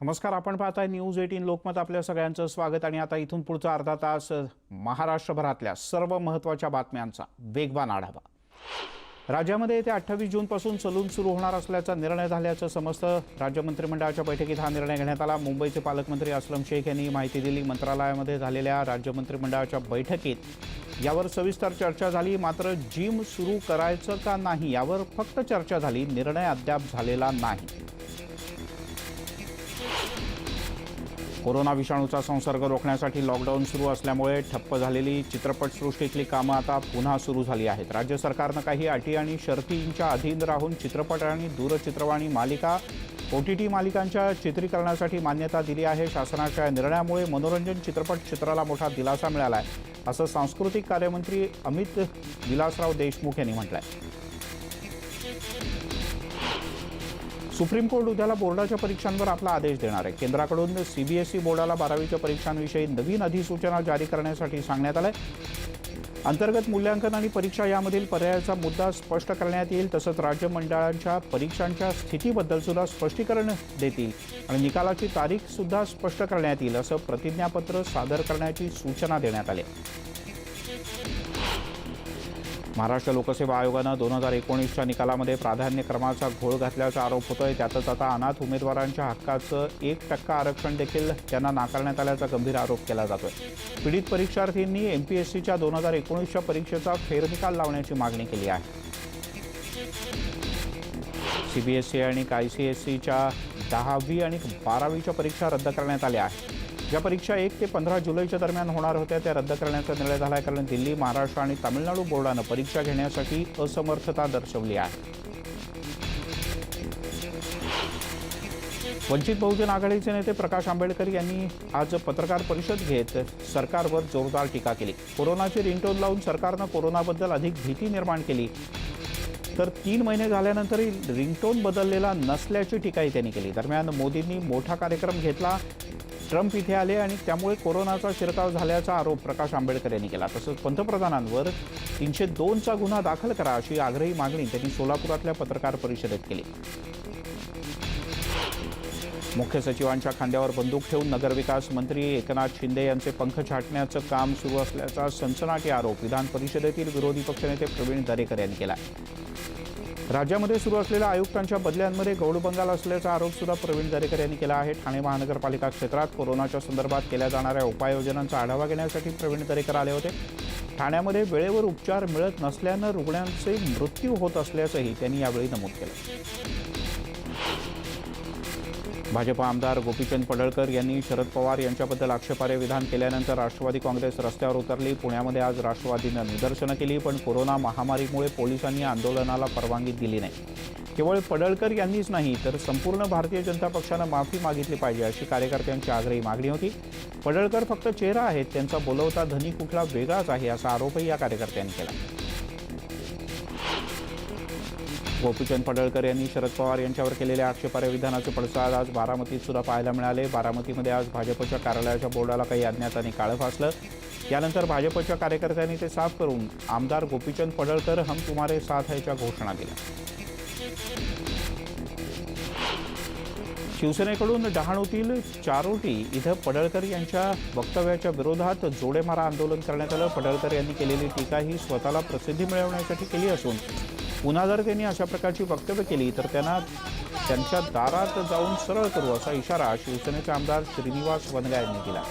नमस्कार आपण पाहताय न्यूज एटीन लोकमत आपल्या सगळ्यांचं स्वागत आणि आता इथून पुढचा अर्धा तास महाराष्ट्रभरातल्या सर्व महत्त्वाच्या बातम्यांचा वेगवान आढावा. राज्यामध्ये येत्या अठ्ठावीस जूनपासून सलून सुरू होणार असल्याचा निर्णय झाल्याचं समजतं राज्य मंत्रिमंडळाच्या बैठकीत हा निर्णय घेण्यात आला. मुंबईचे पालकमंत्री असलम शेख यांनी माहिती दिली. मंत्रालयामध्ये झालेल्या राज्य मंत्रिमंडळाच्या बैठकीत यावर सविस्तर चर्चा झाली. मात्र जिम सुरू करायचं का नाही यावर फक्त चर्चा झाली. निर्णय अद्याप झालेला नाही. कोरोना विषाणूचा संसर्ग रोखण्यासाठी लॉकडाऊन सुरू असल्यामुळे ठप्प झालेली चित्रपटसृष्टीतली कामं आता पुन्हा सुरू झाली आहेत. राज्य सरकारनं काही अटी आणि शर्तींच्या अधीन राहून चित्रपट आणि दूरचित्रवाणी मालिका ओ टी टी मालिकांच्या चित्रीकरणासाठी मान्यता दिली आहे. शासनाच्या निर्णयामुळे मनोरंजन चित्रपट क्षेत्राला मोठा दिलासा मिळाला आहे असं सांस्कृतिक कार्यमंत्री अमित विलासराव देशमुख यांनी म्हटलं आहे सुप्रीम कोर्ट उद्याला बोर्डाच्या परीक्षांवर आपला आदेश देणार आहे केंद्राकडून सीबीएसई बोर्डाला बारावीच्या परीक्षांविषयी नवीन अधिसूचना जारी करण्यासाठी सांगण्यात आलंय अंतर्गत मूल्यांकन आणि परीक्षा यामधील पर्यायाचा मुद्दा स्पष्ट करण्यात येईल तसंच राज्य मंडळांच्या परीक्षांच्या स्थितीबद्दल सुद्धा स्पष्टीकरण देतील आणि निकालाची तारीख सुद्धा स्पष्ट करण्यात येईल असं प्रतिज्ञापत्र सादर करण्याची सूचना देण्यात आली आहे. महाराष्ट्र लोकसेवा आयोगानं दोन हजार एकोणीसच्या निकालामध्ये प्राधान्यक्रमाचा घोळ घातल्याचा आरोप होतोय. त्यातच आता अनाथ उमेदवारांच्या हक्काचं एक टक्का आरक्षण देखील त्यांना नाकारण्यात आल्याचा गंभीर आरोप केला जातोय. पीडित परीक्षार्थींनी एम पी एस सीच्या दोन हजार एकोणीसच्या परीक्षेचा फेरनिकाल लावण्याची मागणी केली आहे. सीबीएसई आणि काय सी एस सीच्या दहावी आणि बारावीच्या परीक्षा रद्द करण्यात आल्या आहेत. ज्या परीक्षा एक ते पंधरा जुलैच्या दरम्यान होणार होत्या त्या रद्द करण्याचा निर्णय झाला आहे कारण दिल्ली महाराष्ट्र आणि तामिळनाडू बोर्डानं परीक्षा घेण्यासाठी असमर्थता दर्शवली आहे. वंचित बहुजन आघाडीचे नेते प्रकाश आंबेडकर यांनी आज पत्रकार परिषद घेत सरकारवर जोरदार टीका केली. कोरोनाची रिंगटोन लावून सरकारनं कोरोनाबद्दल अधिक भीती निर्माण केली. तर तीन महिने झाल्यानंतरही रिंगटोन बदललेला नसल्याची टीकाही त्यांनी केली. दरम्यान मोदींनी मोठा कार्यक्रम घेतला. ट्रम्प इथे आले आणि त्यामुळे कोरोनाचा शिरकाव झाल्याचा आरोप प्रकाश आंबेडकर यांनी केला. तसंच पंतप्रधानांवर तीनशे दोनचा गुन्हा दाखल करा अशी आग्रही मागणी त्यांनी सोलापुरातल्या पत्रकार परिषदेत केली. मुख्य सचिवांच्या खांद्यावर बंदूक ठेवून नगरविकास मंत्री एकनाथ शिंदे यांचे पंख छाटण्याचं काम सुरू असल्याचा सनसनाटी आरोप विधान परिषदेतील विरोधी पक्षनेते प्रवीण दरेकर यांनी केला राज्यामध्ये सुरू असलेल्या आयुक्तांच्या बदल्यांमध्ये गौडबंगाल असल्याचा आरोप सुद्धा प्रवीण दरेकर यांनी केला आहे. ठाणे महानगरपालिका क्षेत्रात कोरोनाच्या संदर्भात केल्या जाणाऱ्या उपाययोजनांचा आढावा घेण्यासाठी प्रवीण दरेकर आले होते. ठाण्यामध्ये वेळेवर उपचार मिळत नसल्यानं रुग्णांचे मृत्यू होत असल्याचंही त्यांनी यावेळी नमूद केलं. भाजप आमदार गोपीचंद पडळकर यांनी शरद पवार यांच्याबद्दल आक्षेपार्ह विधान केल्यानंतर राष्ट्रवादी काँग्रेस रस्त्यावर उतरली. पुण्यामध्ये आज राष्ट्रवादीनं निदर्शनं केली पण कोरोना महामारीमुळे पोलिसांनी आंदोलनाला परवानगी दिली नाही. केवळ पडळकर यांनीच नाही तर संपूर्ण भारतीय जनता पक्षानं माफी मागितली पाहिजे अशी कार्यकर्त्यांची आग्रही मागणी होती. पडळकर फक्त चेहरा आहेत त्यांचा बोलवता धनी कुठला वेगळाच आहे असा आरोपही या कार्यकर्त्यांनी केला. गोपीचंद पडळकर यांनी शरद पवार यांच्यावर केलेल्या आक्षेपार्ह विधानाचे पडसाद आज बारामतीत सुद्धा पाहायला मिळाले. बारामतीमध्ये आज भाजपच्या कार्यालयाच्या बोर्डाला काही अज्ञातांनी काळं फासलं. यानंतर भाजपच्या कार्यकर्त्यांनी ते साफ करून आमदार गोपीचंद पडळकर हम तुम्हारे साथ ह्याच्या घोषणा केल्या. शिवसेनेकडून डहाणूतील चारोटी इथं पडळकर यांच्या वक्तव्याच्या विरोधात जोडेमारा आंदोलन करण्यात आलं. पडळकर यांनी केलेली टीका ही स्वतःला प्रसिद्धी मिळवण्यासाठी केली असून पुन्हा जर त्यांनी अशा प्रकारची वक्तव्य केली तर त्यांना त्यांच्या दारात जाऊन सरळ करू असा इशारा शिवसेनेचे आमदार श्रीनिवास वनगा यांनी दिला.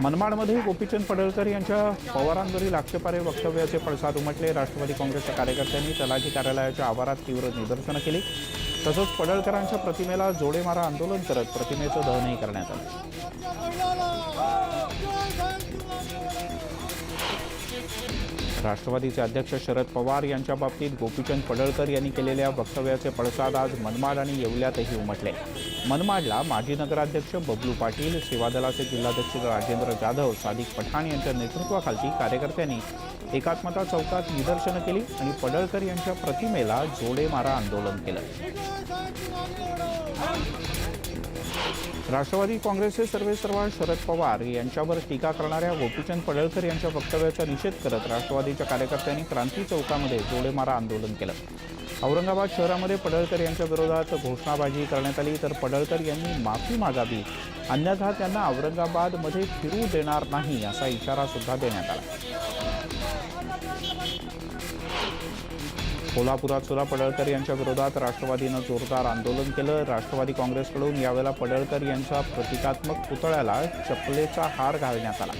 मनमाडमध्ये गोपीचंद पडळकर यांच्या पवारांवरील आक्षेपारे वक्तव्याचे पडसाद उमटले. राष्ट्रवादी काँग्रेसच्या कार्यकर्त्यांनी तलाठी कार्यालयाच्या आवारात तीव्र निदर्शनं केली. तसंच पडळकरांच्या प्रतिमेला जोडेमारा आंदोलन करत प्रतिमेचं दहनही करण्यात आलं. राष्ट्रवादीचे अध्यक्ष शरद पवार यांच्या बाबतीत गोपीचंद पडळकर यांनी केलेल्या वक्तव्याचे पडसाद आज मनमाड आणि येवल्यातही उमटले. मनमाडला माजी नगराध्यक्ष बबलू पाटील सेवादलाचे जिल्हाध्यक्ष राजेंद्र जाधव सादिक पठाण यांच्या नेतृत्वाखालची कार्यकर्त्यांनी एकात्मता चौकात निदर्शनं केली आणि पडळकर यांच्या प्रतिमेला जोडेमारा आंदोलन केलं. राष्ट्रवादी काँग्रेसचे सर्वेसर्वा शरद पवार यांच्यावर टीका करणाऱ्या गोपीचंद पडळकर यांच्या वक्तव्याचा निषेध करत राष्ट्रवादीच्या कार्यकर्त्यांनी क्रांती चौकामध्ये जोडेमारा आंदोलन केलं. औरंगाबाद शहरामध्ये पडळकर यांच्या विरोधात घोषणाबाजी करण्यात आली तर पडळकर यांनी माफी मागावी. अन्यथा त्यांना औरंगाबादमध्ये फिरू देणार नाही असा इशारा सुद्धा देण्यात आला. कोल्हापुरात सुद्धा पडळकर यांच्या विरोधात राष्ट्रवादीनं जोरदार आंदोलन केलं. राष्ट्रवादी काँग्रेसकडून यावेळेला पडळकर यांच्या प्रतिकात्मक पुतळ्याला चपलेचा हार घालण्यात आला.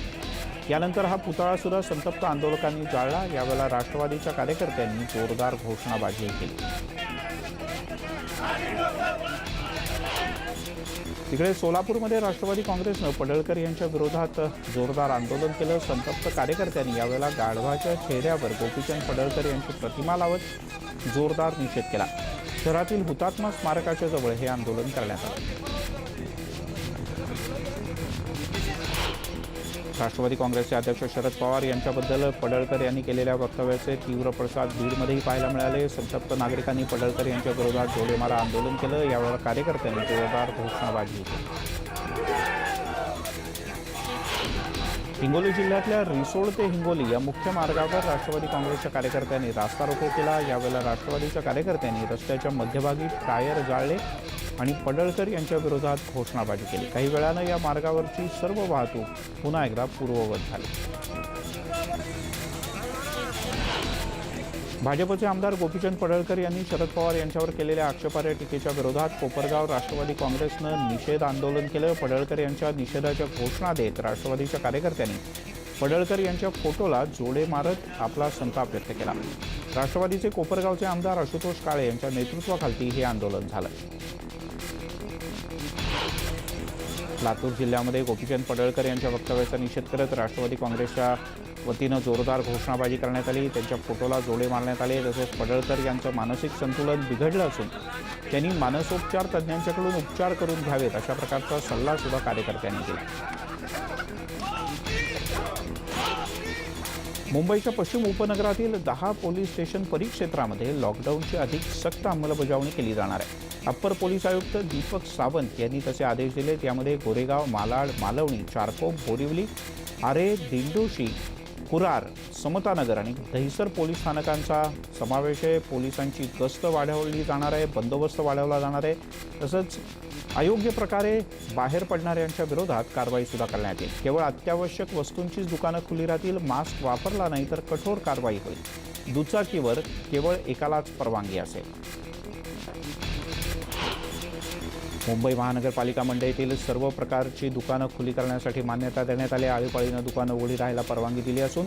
यानंतर हा पुतळा सुद्धा संतप्त आंदोलकांनी जाळला. यावेळेला राष्ट्रवादीच्या कार्यकर्त्यांनी जोरदार घोषणाबाजी केली. तिकडे सोलापूरमध्ये राष्ट्रवादी काँग्रेसनं पडळकर यांच्या विरोधात जोरदार आंदोलन केलं. संतप्त कार्यकर्त्यांनी यावेळेला गाढवाच्या चेहऱ्यावर गोपीचंद पडळकर यांची प्रतिमा लावत जोरदार निषेध केला. शहरातील हुतात्मा स्मारकाच्या जवळ हे आंदोलन करण्यात आलं. राष्ट्रवादी काँग्रेसचे अध्यक्ष शरद पवार यांच्याबद्दल पडळकर यांनी केलेल्या वक्तव्याचे तीव्र प्रसाद बीडमध्येही पाहायला मिळाले. संतप्त नागरिकांनी पडळकर यांच्या विरोधात गोळीमारा आंदोलन केलं. यावेळेला कार्यकर्त्यांनी जोरदार घोषणाबाजी हिंगोली जिल्ह्यातल्या रिसोड ते हिंगोली या मुख्य मार्गावर राष्ट्रवादी काँग्रेसच्या कार्यकर्त्यांनी रास्ता रोको केला. यावेळेला राष्ट्रवादीच्या कार्यकर्त्यांनी रस्त्याच्या मध्यभागी टायर जाळले. आणि पडळकर यांच्या विरोधात घोषणाबाजी केली. काही वेळानं या मार्गावरची सर्व वाहतूक पुन्हा एकदा पूर्ववत झाली. भाजपचे आमदार गोपीचंद पडळकर यांनी शरद पवार यांच्यावर केलेल्या आक्षेपार्ह टीकेच्या विरोधात कोपरगाव राष्ट्रवादी काँग्रेसनं निषेध आंदोलन केलं. पडळकर यांच्या निषेधाच्या घोषणा देत राष्ट्रवादीच्या कार्यकर्त्यांनी पडळकर यांच्या फोटोला जोडे मारत आपला संताप व्यक्त केला. राष्ट्रवादीचे कोपरगावचे आमदार आशुतोष काळे यांच्या नेतृत्वाखालती हे आंदोलन झालं. लातूर जिल्ह्यामध्ये गोपीचंद पडळकर यांच्या वक्तव्याचा निषेध करत राष्ट्रवादी काँग्रेसच्या वतीनं जोरदार घोषणाबाजी करण्यात आली. त्यांच्या फोटोला जोडे मारण्यात आले. तसेच पडळकर यांचं मानसिक संतुलन बिघडलं असून त्यांनी मानसोपचार तज्ज्ञांच्याकडून उपचार करून घ्यावेत अशा प्रकारचा सल्ला सुद्धा कार्यकर्त्यांनी दिला. मुंबईच्या पश्चिम उपनगरातील दहा पोलीस स्टेशन परिक्षेत्रामध्ये लॉकडाऊनची अधिक सक्त अंमलबजावणी केली जाणार आहे. अप्पर पोलीस आयुक्त दीपक सावंत यांनी तसे आदेश दिले. त्यामध्ये गोरेगाव मालाड मालवणी चारकोप बोरिवली आरे दिंडोशी कुरार समतानगर आणि दहिसर पोलीस स्थानकांचा समावेश आहे. पोलिसांची गस्त वाढवली जाणार आहे बंदोबस्त वाढवला जाणार आहे. तसंच अयोग्य प्रकारे बाहेर पडणाऱ्यांच्या विरोधात कारवाईसुद्धा करण्यात येईल. केवळ अत्यावश्यक वस्तूंचीच दुकानं खुली राहतील मास्क वापरला नाही तर कठोर कारवाई होईल. दुचाकीवर केवळ एकालाच परवानगी असेल. मुंबई महानगरपालिका मंडळीतील सर्व प्रकारची दुकानं खुली करण्यासाठी मान्यता देण्यात आली. आळीपाळीनं दुकानं उघडी राहायला परवानगी दिली असून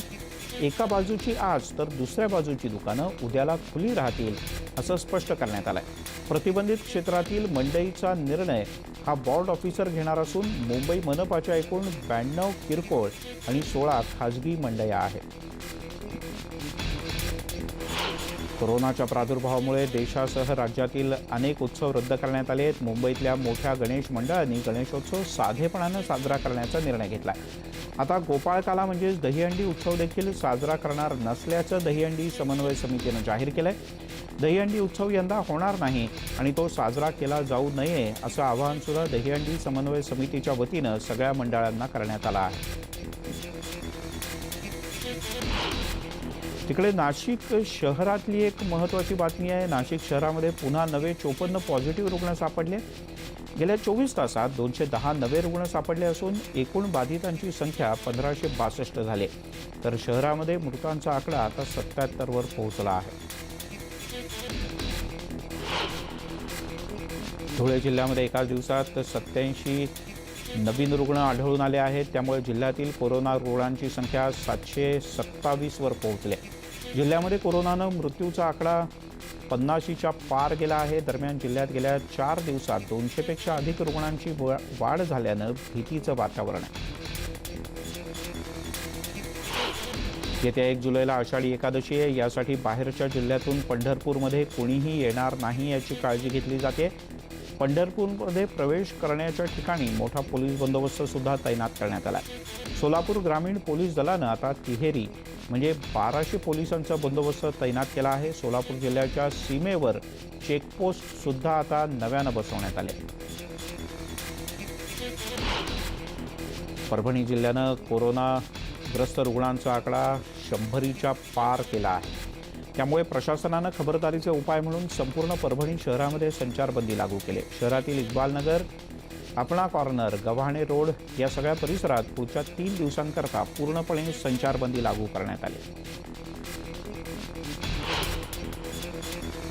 एका बाजूची आज तर दुसऱ्या बाजूची दुकानं उद्याला खुली राहतील असं स्पष्ट करण्यात आलंय. प्रतिबंधित क्षेत्रातील मंडईचा निर्णय हा बॉर्ड ऑफिसर घेणार असून मुंबई मनपाच्या एकूण ब्याण्णव किरकोळ आणि सोळा खाजगी मंडया आहेत. कोरोनाच्या प्रादुर्भावामुळे देशासह राज्यातील अनेक उत्सव रद्द करण्यात आले आहेत. मुंबईतल्या मोठ्या गणेश मंडळांनी गणेशोत्सव साधेपणानं साजरा करण्याचा निर्णय घेतला आता गोपाळकाला म्हणजेच दहीहंडी उत्सव देखील साजरा करणार नसल्याचं दहीहंडी समन्वय समितीनं जाहीर केलं आहे दहीहंडी उत्सव यंदा होणार नाही आणि तो साजरा केला जाऊ नये असं आवाहनसुद्धा दहीहंडी समन्वय समितीच्या वतीनं सगळ्या मंडळांना करण्यात आलं आहे. तिकडे नाशिक शहरातली एक महत्त्वाची बातमी आहे. नाशिक शहरामध्ये पुन्हा नवे चोपन्न पॉझिटिव्ह रुग्ण सापडले. गेल्या चोवीस तासात दोनशे दहा नवे रुग्ण सापडले असून एकूण बाधितांची संख्या पंधराशे बासष्ट झाले. तर शहरामध्ये मृतांचा आकडा आता सत्याहत्तरवर पोहोचला आहे. धुळे जिल्ह्यामध्ये एकाच दिवसात सत्याऐंशी नवीन रुग्ण आढळून आले आहेत. त्यामुळे जिल्ह्यातील कोरोना रुग्णांची संख्या सातशे सत्तावीसवर पोहोचली. आहे. जिल्ह्यामध्ये कोरोनानं मृत्यूचा आकडा पन्नाशीच्या पार गेला आहे. दरम्यान जिल्ह्यात गेल्या चार दिवसात दोनशेपेक्षा अधिक रुग्णांची वाढ झाल्यानं भीतीचं वातावरण आहे. येत्या एक जुलैला आषाढी एकादशी आहे. यासाठी बाहेरच्या जिल्ह्यातून पंढरपूरमध्ये कोणीही येणार नाही याची काळजी घेतली जाते. पंढरपूरमध्ये प्रवेश करण्याच्या ठिकाणी मोठा पोलीस बंदोबस्त सुद्धा तैनात करण्यात आला सोलापूर ग्रामीण पोलीस दलानं आता तिहेरी म्हणजे बाराशे पोलिसांचा बंदोबस्त तैनात केला आहे. सोलापूर जिल्ह्याच्या सीमेवर चेकपोस्टसुद्धा आता नव्यानं बसवण्यात आले. परभणी जिल्ह्यानं कोरोनाग्रस्त रुग्णांचा आकडा शंभरीच्या पार केला आहे. त्यामुळे प्रशासनानं खबरदारीचे उपाय म्हणून संपूर्ण परभणी शहरामध्ये संचारबंदी लागू केली. शहरातील इक्बालनगर आपणा कॉर्नर गव्हाणे रोड या सगळ्या परिसरात पुढच्या तीन दिवसांकरता पूर्णपणे संचारबंदी लागू करण्यात आली.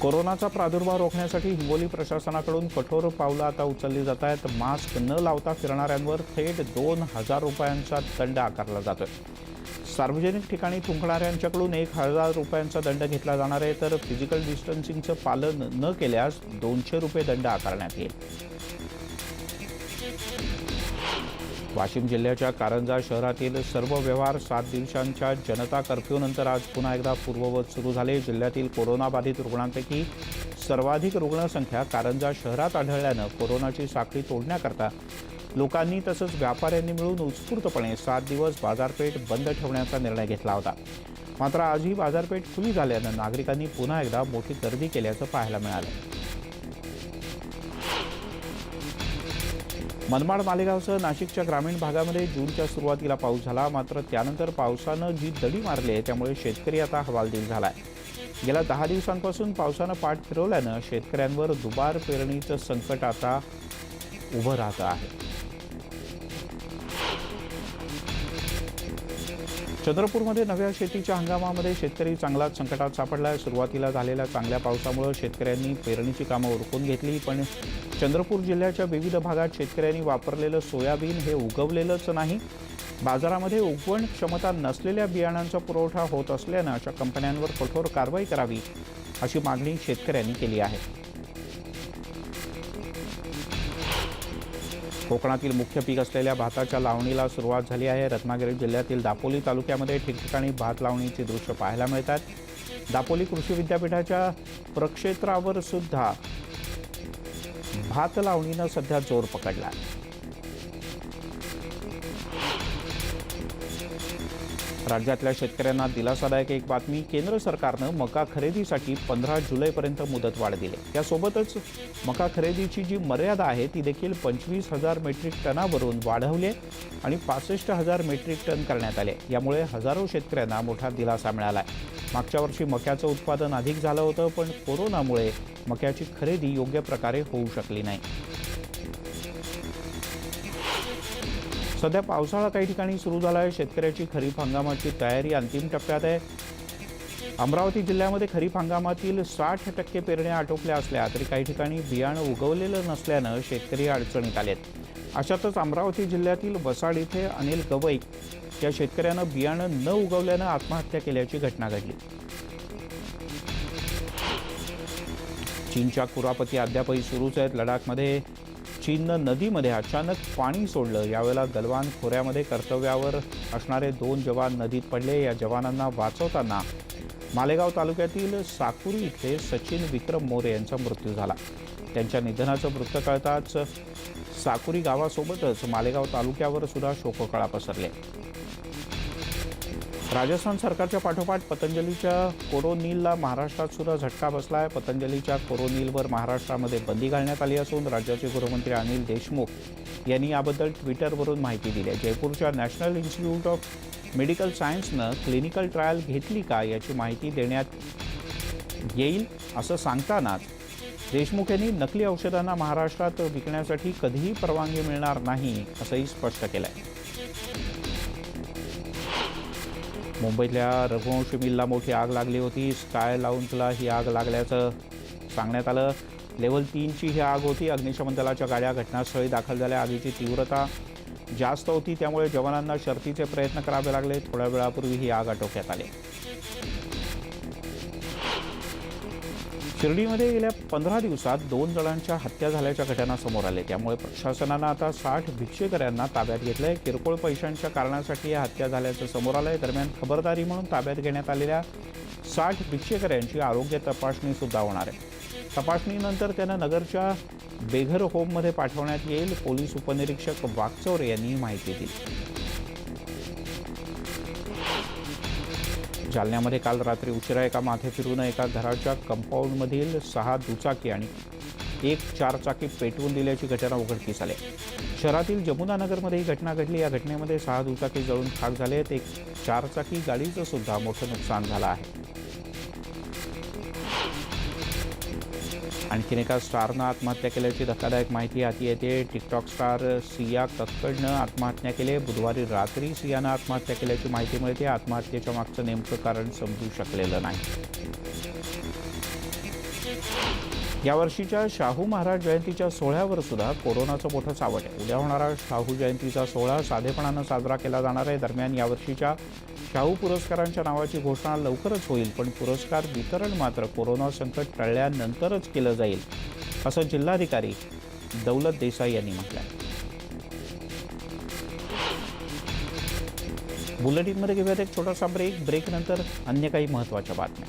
कोरोनाचा प्रादुर्भाव रोखण्यासाठी हिंगोली प्रशासनाकडून कठोर पावलं आता उचलली जात आहेत. मास्क न लावता फिरणाऱ्यांवर थेट दोन हजार रुपयांचा दंड आकारला जातोय. सार्वजनिक ठिकाणी थुंकणाऱ्यांच्याकडून एक हजार रुपयांचा दंड घेतला जाणार आहे तर फिजिकल डिस्टन्सिंगचं पालन न केल्यास दोनशे रुपये दंड आकारण्यात येईल. वाशिम जिल्ह्याच्या कारंजा शहरातील सर्व व्यवहार सात दिवसांच्या जनता कर्फ्यूनंतर आज पुन्हा एकदा पूर्ववत सुरू झाले. जिल्ह्यातील कोरोनाबाधित रुग्णांपैकी सर्वाधिक रुग्णसंख्या कारंजा शहरात आढळल्यानं कोरोनाची साखळी तोडण्याकरता लोकांनी तसंच व्यापाऱ्यांनी मिळून उत्स्फूर्तपणे सात दिवस बाजारपेठ बंद ठेवण्याचा निर्णय घेतला होता. मात्र आजही बाजारपेठ खुली झाल्यानं नागरिकांनी पुन्हा एकदा मोठी गर्दी केल्याचं पाहायला मिळालं. मनमाड मालेगावसह नाशिकच्या ग्रामीण भागामध्ये जूनच्या सुरुवातीला पाऊस झाला. मात्र त्यानंतर पावसानं जी दडी मारली आहे त्यामुळे शेतकरी आता हवालदिल झाला आहे गेल्या दहा दिवसांपासून पावसानं पाठ फिरवल्यानं शेतकऱ्यांवर दुबार पेरणीचं संकट आता उभं राहतं आहे. चंद्रपूरमध्ये नव्या शेतीच्या हंगामामध्ये शेतकरी चांगलाच संकटात सापडला आहे सुरुवातीला झालेल्या चांगल्या पावसामुळे शेतकऱ्यांनी पेरणीची कामं उरकून घेतली पण चंद्रपूर जिल्ह्याच्या विविध भागात शेतकऱ्यांनी वापरलेलं सोयाबीन हे उगवलेलंच नाही. बाजारामध्ये उगवण क्षमता नसलेल्या बियाणांचा पुरवठा होत असल्यानं अशा कंपन्यांवर कठोर कारवाई करावी अशी मागणी शेतकऱ्यांनी केली आहे. कोकणातील मुख्य पीक असलेल्या भाताच्या लावणीला सुरुवात झाली आहे. रत्नागिरी जिल्ह्यातील दापोली तालुक्यामध्ये ठिकठिकाणी भात लावणीची दृश्य पाहायला मिळतात. दापोली कृषी विद्यापीठाच्या प्रक्षेत्रावर सुद्धा भात लावणीनं सध्या जोर पकडला राज्यातल्या शेतकऱ्यांना दिलासादायक एक बातमी केंद्र सरकारनं मका खरेदीसाठी पंधरा जुलैपर्यंत मुदत वाढ दिली त्यासोबतच मका खरेदीची जी मर्यादा आहे ती देखील पंचवीस हजार मेट्रिक टनावरून वाढवली आणि पासष्ट हजार मेट्रिक टन करण्यात आले. यामुळे हजारो शेतकऱ्यांना मोठा दिलासा मिळाला. आहे मागच्या वर्षी मक्याचं उत्पादन अधिक झालं होतं पण कोरोनामुळे मक्याची खरेदी योग्य प्रकारे होऊ शकली नाही. सध्या पावसाळा काही ठिकाणी सुरू झाला आहे. शेतकऱ्याची खरीप हंगामाची तयारी अंतिम टप्प्यात आहे. अमरावती जिल्ह्यामध्ये खरीप हंगामातील साठ टक्के पेरण्या आटोपल्या असल्या तरी काही ठिकाणी बियाणं उगवलेलं नसल्यानं शेतकरी अडचणीत आलेत. अशातच अमरावती जिल्ह्यातील वसाड इथे अनिल गवई या शेतकऱ्यानं बियाणं न उगवल्यानं आत्महत्या केल्याची घटना घडली. चीनच्या कुरापती अद्यापही सुरूच आहेत. लडाखमध्ये चीननं नदीमध्ये अचानक पाणी सोडलं. यावेळेला गलवान खोऱ्यामध्ये कर्तव्यावर असणारे दोन जवान नदीत पडले. या जवानांना वाचवताना मालेगाव तालुक्यातील साकुरी इथले सचिन विक्रम मोरे यांचा मृत्यू झाला. त्यांच्या निधनाचं वृत्त कळताच साकुरी गावासोबतच मालेगाव तालुक्यावर सुद्धा शोककळा पसरले. राजस्थान सरकारच्या पाठोपाठ पतंजलीच्या कोरोनीलला महाराष्ट्रात सुद्धा झटका बसला आहे पतंजलीच्या कोरोनीलवर महाराष्ट्रामध्ये बंदी घालण्यात आली असून राज्याचे गृहमंत्री अनिल देशमुख यांनी याबद्दल ट्विटरवरून माहिती दिली आहे. जयपूरच्या नॅशनल इन्स्टिट्यूट ऑफ मेडिकल सायन्सनं क्लिनिकल ट्रायल घेतली का याची माहिती देण्यात येईल असं सांगतानाच देशमुख यांनी नकली औषधांना महाराष्ट्रात विकण्यासाठी कधीही परवानगी मिळणार नाही असंही स्पष्ट केलं आहे मुंबईतल्या रघुवंशी मिलला मोठी आग लागली होती. स्काय लाऊंजला ही आग लागल्याचं सांगण्यात आलं. लेवल तीनची ही आग होती. अग्निशमन दलाच्या गाड्या घटनास्थळी दाखल झाल्या. आगीची तीव्रता जास्त होती. त्यामुळे जवानांना शर्तीचे प्रयत्न करावे लागले. थोड्या वेळापूर्वी ही आग आटोक्यात आली. शिर्डीमध्ये गेल्या पंधरा दिवसात दोन जणांच्या हत्या झाल्याच्या घटना समोर आल्या. त्यामुळे प्रशासनानं आता साठ भिक्षेकऱ्यांना ताब्यात घेतलंय. किरकोळ पैशांच्या कारणासाठी या हत्या झाल्याचं समोर आलंय. दरम्यान खबरदारी म्हणून ताब्यात घेण्यात आलेल्या साठ भिक्षेकऱ्यांची आरोग्य तपासणी सुद्धा होणार आहे. तपासणीनंतर त्यांना नगरच्या बेघर होममध्ये पाठवण्यात येईल. पोलीस उपनिरीक्षक वागचौरे यांनी ही माहिती दिली. जालन्यामध्ये काल रात्री उशिरा एका माथे फिरून एका घराच्या कंपाऊंडमधील सहा दुचाकी आणि एक चारचाकी पेटवून दिल्याची घटना उघडकीस आली. शहरातील जमुनानगरमध्ये ही घटना घडली. या घटनेमध्ये सहा दुचाकी जळून खाक झाले एक चारचाकी गाडीचं सुद्धा मोठं नुकसान झालं आहे. आणखीन एका स्टारनं आत्महत्या केल्याची धक्कादायक माहिती हाती येते. टिकटॉक स्टार सिया कक्कडनं आत्महत्या केली. बुधवारी रात्री सियानं आत्महत्या केल्याची माहिती मिळते. आत्महत्येच्या मागचं नेमकं कारण समजू शकलेलं नाही. यावर्षीच्या शाहू महाराज जयंतीच्या सोहळ्यावर सुद्धा कोरोनाचं मोठं सावट आहे. उद्या होणारा शाहू जयंतीचा सोहळा साधेपणानं साजरा केला जाणार आहे. दरम्यान यावर्षीच्या शाहू पुरस्कारांच्या नावाची घोषणा लवकरच होईल पण पुरस्कार वितरण मात्र कोरोना संकट टळल्यानंतरच केलं जाईल असं जिल्हाधिकारी दौलत देसाई यांनी म्हटलं आहे बुलेटिनमध्ये घेऊयात एक छोटासा ब्रेक. ब्रेकनंतर अन्य काही महत्त्वाच्या बातम्या.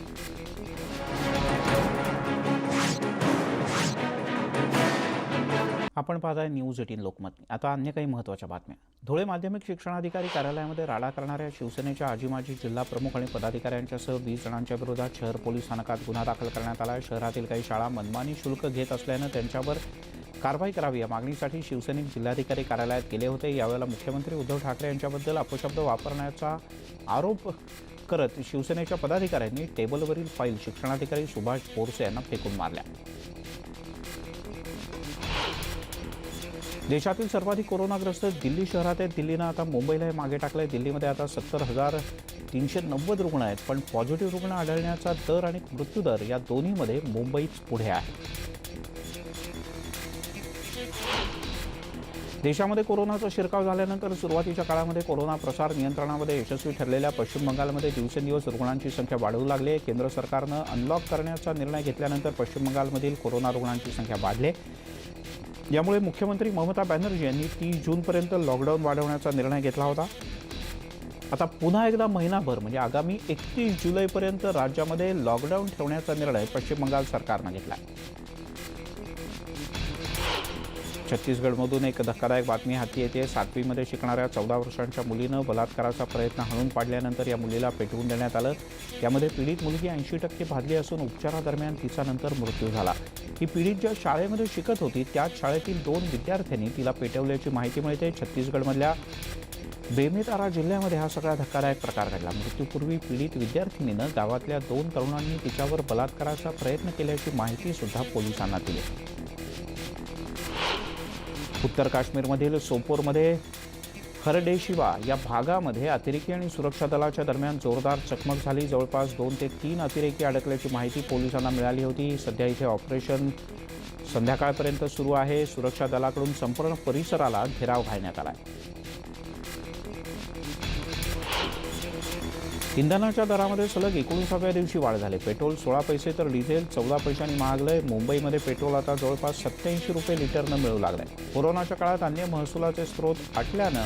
आपण पाहताय न्यूज एटीन लोकमत आता अन्य काही महत्त्वाच्या बातम्या. धुळे माध्यमिक शिक्षणाधिकारी कार्यालयामध्ये राडा करणाऱ्या शिवसेनेच्या आजीमाजी जिल्हा प्रमुख आणि पदाधिकाऱ्यांच्यासह वीस जणांच्या विरोधात शहर पोलीस स्थानकात गुन्हा दाखल करण्यात आला आहे शहरातील काही शाळा मनमानी शुल्क घेत असल्यानं त्यांच्यावर कारवाई करावी या मागणीसाठी शिवसैनिक जिल्हाधिकारी कार्यालयात गेले होते. यावेळेला मुख्यमंत्री उद्धव ठाकरे यांच्याबद्दल अपशब्द वापरण्याचा आरोप करत शिवसेनेच्या पदाधिकाऱ्यांनी टेबलवरील फाईल शिक्षणाधिकारी सुभाष बोरसे यांना फेकून मारल्या. देशातील सर्वाधिक कोरोनाग्रस्त दिल्ली शहरात आहेत दिल्लीनं आता मुंबईला हे मागे टाकलं आहे दिल्लीमध्ये आता सत्तर हजार तीनशे नव्वद रुग्ण आहेत. पण पॉझिटिव्ह रुग्ण आढळण्याचा दर आणि मृत्यूदर या दोन्हीमध्ये मुंबईच पुढे आहे. देशामध्ये कोरोनाचा शिरकाव झाल्यानंतर सुरुवातीच्या काळामध्ये कोरोना प्रसार नियंत्रणामध्ये यशस्वी ठरलेल्या पश्चिम बंगालमध्ये दिवसेंदिवस रुग्णांची संख्या वाढू लागली केंद्र सरकारनं अनलॉक करण्याचा निर्णय घेतल्यानंतर पश्चिम बंगालमधील कोरोना रुग्णांची संख्या वाढली यामुळे मुख्यमंत्री ममता बॅनर्जी यांनी तीस जूनपर्यंत लॉकडाऊन वाढवण्याचा निर्णय घेतला होता. आता पुन्हा एकदा महिनाभर म्हणजे आगामी एकतीस जुलैपर्यंत राज्यामध्ये लॉकडाऊन ठेवण्याचा निर्णय पश्चिम बंगाल सरकारनं घेतला छत्तीसगडमधून एक धक्कादायक बातमी हाती येते. सातवीमध्ये शिकणाऱ्या चौदा वर्षांच्या मुलीनं बलात्काराचा प्रयत्न हाणून पाडल्यानंतर या मुलीला पेटवून देण्यात आलं. यामध्ये पीडित मुलगी ऐंशी टक्के भाजली असून उपचारादरम्यान तिचा नंतर मृत्यू झाला. ही पीडित ज्या शाळेमध्ये शिकत होती त्याच शाळेतील दोन विद्यार्थ्यांनी तिला पेटवल्याची माहिती मिळते. छत्तीसगडमधल्या बेमेतारा जिल्ह्यामध्ये हा सगळा धक्कादायक प्रकार घडला. मृत्यूपूर्वी पीडित विद्यार्थिनीनं गावातल्या दोन तरुणांनी तिच्यावर बलात्काराचा प्रयत्न केल्याची माहिती सुद्धा पोलिसांना दिली. उत्तर काश्मीरमधील सोपोरमध्ये हरडेशिवा या भागामध्ये अतिरेकी आणि सुरक्षा दलाच्या दरम्यान जोरदार चकमक झाली. जवळपास दोन ते तीन अतिरेकी अडकल्याची माहिती पोलिसांना मिळाली होती. सध्या इथे ऑपरेशन संध्याकाळपर्यंत सुरू आहे. सुरक्षा दलाकडून संपूर्ण परिसराला घेराव घालण्यात आला आहे इंधनाच्या दरामध्ये सलग एकोणीसाव्या दिवशी वाढ झाली. पेट्रोल सोळा पैसे तर डिझेल चौदा पैशांनी महागलंय. मुंबईमध्ये पेट्रोल आता जवळपास सत्याऐंशी रुपये लिटरनं मिळू लागलंय. कोरोनाच्या काळात अन्य महसुलाचे स्रोत आटल्यानं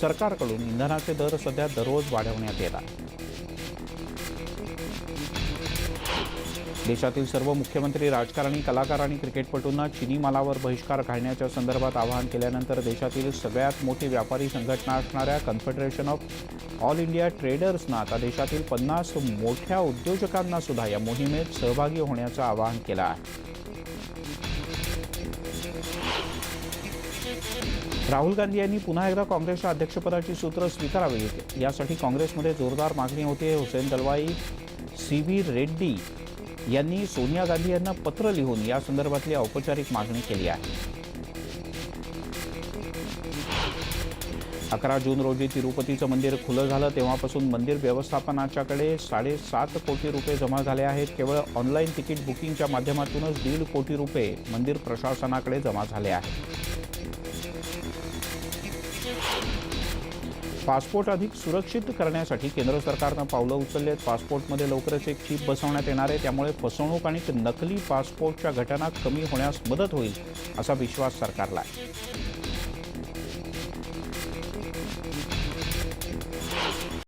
सरकारकडून इंधनाचे दर सध्या दररोज वाढवण्यात येतात. देशातील सर्व मुख्यमंत्री राजकारणी कलाकार आणि क्रिकेटपटूंना चिनी मालावर बहिष्कार घालण्याच्या संदर्भात आवाहन केल्यानंतर देशातील सगळ्यात मोठी व्यापारी संघटना असणाऱ्या कन्फेडरेशन ऑफ ऑल इंडिया ट्रेडर्सनं आता देशातील पन्नास मोठ्या उद्योजकांना सुद्धा या मोहिमेत सहभागी होण्याचं आवाहन केलं आहे. राहुल गांधी यांनी पुन्हा एकदा काँग्रेसच्या अध्यक्षपदाची सूत्र स्वीकारावी यासाठी काँग्रेसमध्ये जोरदार मागणी होते. हुसेन दलवाई सी व्ही रेड्डी यांनी सोनिया गांधी यांना पत्र लिहून या संदर्भातली औपचारिक मागणी केली आहे. अकरा जून रोजी तिरुपतीचं मंदिर खुलं झालं तेव्हापासून मंदिर व्यवस्थापनाच्याकडे साडेसात कोटी रुपये जमा झाले आहेत. केवळ ऑनलाईन तिकीट बुकिंगच्या माध्यमातूनच दीड कोटी रुपये मंदिर प्रशासनाकडे जमा झाले आहेत. पासपोर्ट अधिक सुरक्षित करण्यासाठी केंद्र सरकारनं पावलं उचलली आहेत. पासपोर्टमध्ये लवकरच एक चीप बसवण्यात येणार आहे. त्यामुळे फसवणूक आणि नकली पासपोर्टच्या घटना कमी होण्यास मदत होईल असा विश्वास सरकारला आहे.